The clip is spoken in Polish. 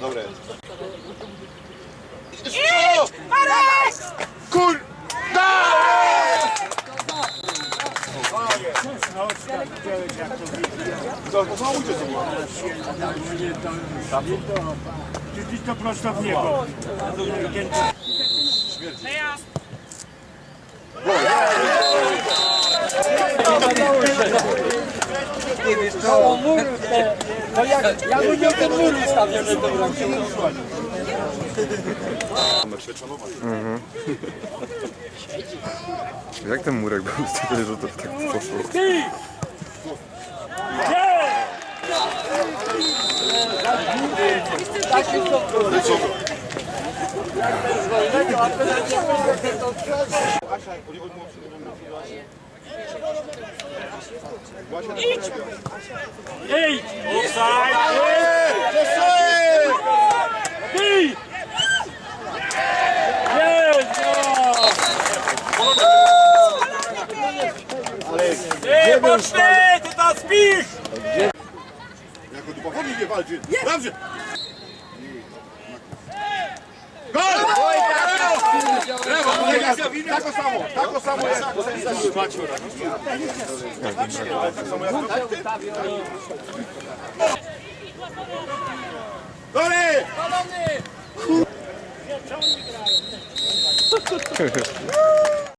Dobre. Idź! Marek! Kur... Czyli to prosto w niego. Przejazd! O mur, te, to jak, ja bym miał ten mur ustawiony, to się Jak ten murek był ustawiony, że to tak poszło? Idź! Ej! Offside! Ty! Jest! Ej, boczny! Ty tam spisz! Jako tu pochodni nie walczy. Dobrze. Brawo! Tak to samo, tak samo jak... Dole!